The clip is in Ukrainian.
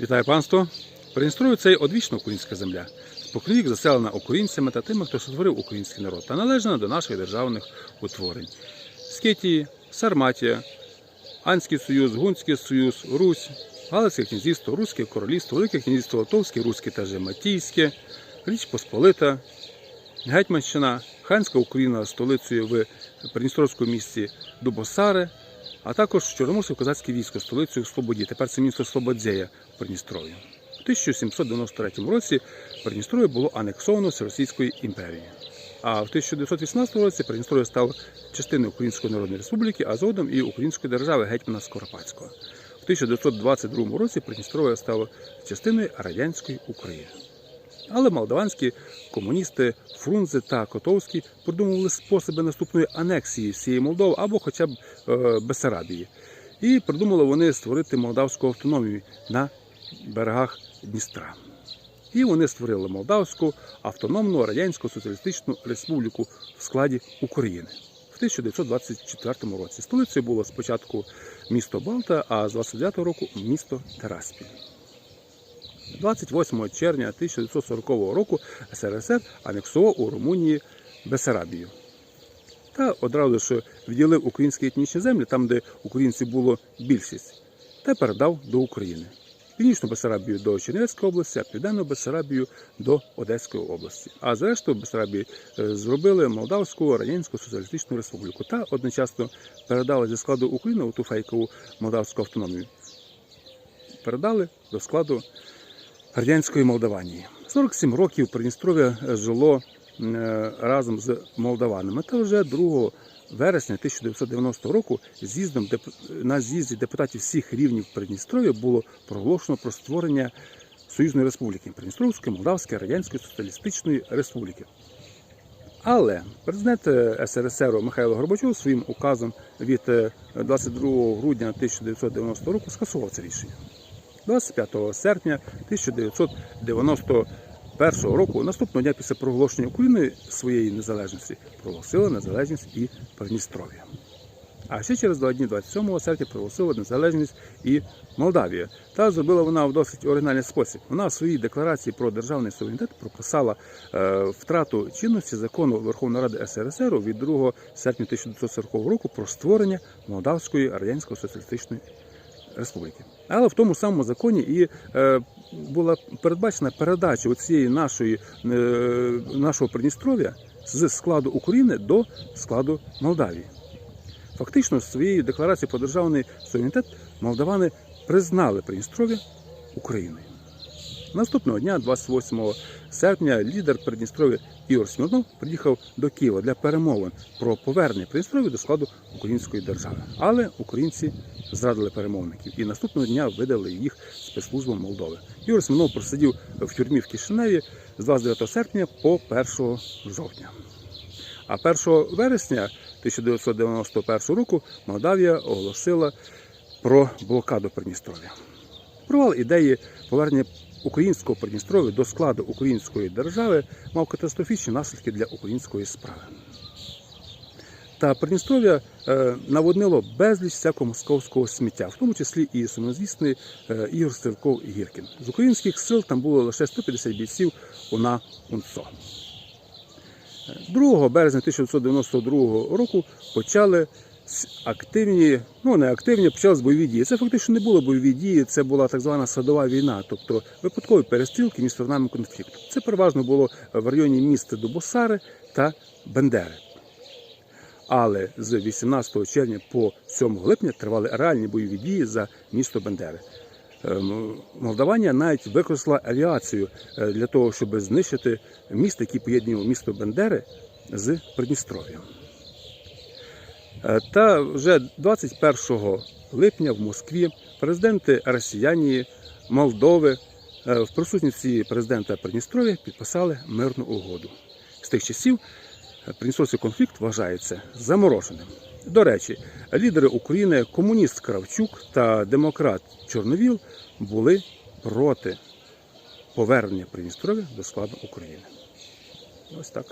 Вітаю панство! Придністров'я – це одвічна українська земля. Споконвік заселена українцями та тими, хто сотворив український народ, та належна до наших державних утворень. Скитії, Сарматія, Анський Союз, Гунський Союз, Русь, Галицьке князівство, Руське королівство, Велике князівство Литовське, Руське та Жематійське, Річ Посполита, Гетьманщина, Ханська Україна столицею в Придністровському місті Дубосари, а також Чорноморське козацьке військо столицею в Слободі. Тепер це місто Слободзея в Придністров'ї. У 1793 році Придністров'я було анексовано Всеросійською імперією. А в 1918 році Придністров'я стало частиною Української Народної Республіки, а згодом і Української держави гетьмана Скоропадського. В 1922 році Придністров'я стало частиною радянської України. Але молдаванські комуністи Фрунзе та Котовський придумували способи наступної анексії всієї Молдови або хоча б е, Бесарабії. І придумали вони створити молдавську автономію на берегах Дністра. І вони створили Молдавську автономну радянську соціалістичну республіку в складі України. В 1924 році столицею було спочатку місто Балта, а з 29 року місто Тераспіль. 28 червня 1940 року СРСР анексував у Румунії Бесарабію. Та одразу ж відділив українські етнічні землі, там, де українців було більшість, та передав до України. Північну Бесарабію до Чернівецької області, а південну Бесарабію до Одеської області. А зрештою Бесарабії е, зробили Молдавську Радянську Соціалістичну Республіку та одночасно передали зі складу України у ту фейкову молдавську автономію. Передали до складу радянської Молдаванії. 47 років Придністров'я жило е, разом з молдаванами. Та вже 2 вересня 1990 року з'їздом на з'їзді депутатів всіх рівнів Придністров'я було проголошено про створення Союзної Республіки Придністровської, Молдавської, Радянської Соціалістичної Республіки. Але президент е, СРСР Михайло Горбачов своїм указом від е, 22 грудня 1990 року скасував це рішення. 25 серпня 1991 року, наступного дня після проголошення України своєї незалежності, проголосила незалежність і Придністров'я. А ще через два дні, 27 серпня, проголосила незалежність і Молдавія. Та зробила вона в досить оригінальний спосіб. Вона в своїй декларації про державний суверенітет прописала е, втрату чинності закону Верховної Ради СРСР від 2 серпня 1940 року про створення Молдавської радянської соціалістичної республіки. Але в тому самому законі і е, була передбачена передача цієї нашої е, нашого Придністров'я з складу України до складу Молдавії. Фактично, своєю декларацією про державний суверенітет молдавани признали Придністров'я Україною. Наступного дня, 28 серпня, лідер Придністров'я Ігор Смірнов приїхав до Києва для перемовин про повернення Придністров'я до складу української держави. Але українці зрадили перемовників і наступного дня видали їх спецслужбам Молдови. Ігор Смірнов просидів в тюрмі в Кишиневі з 29 серпня по 1 жовтня. А 1 вересня 1991 року Молдавія оголосила про блокаду Придністров'я. Провал ідеї повернення українського Придністров'я до складу української держави мав катастрофічні наслідки для української справи. Та Придністров'я е, наводнило безліч всякого московського сміття, в тому числі і сумнозвісний е, Ігор Стрелков Гіркін. З українських сил там було лише 150 бійців УНА УНЦО. 2 березня 1992 року почали активні, ну не активні, почались бойові дії. Це фактично не були бойові дії, це була так звана садова війна, тобто випадкові перестрілки між сторонами конфлікту. Це переважно було в районі міста Дубосари та Бендери. Але з 18 червня по 7 липня тривали реальні бойові дії за місто Бендери. Ем, Молдаванія навіть використала авіацію е, для того, щоб знищити міст, який поєднував місто Бендери з Придністров'ям. Е, Та вже 21 липня в Москві президенти Росіянії, Молдови е, в присутності президента Придністров'я підписали мирну угоду. З тих часів Придністровський конфлікт вважається замороженим. До речі, лідери України, комуніст Кравчук та демократ Чорновіл були проти повернення Придністров'я до складу України. Ось так.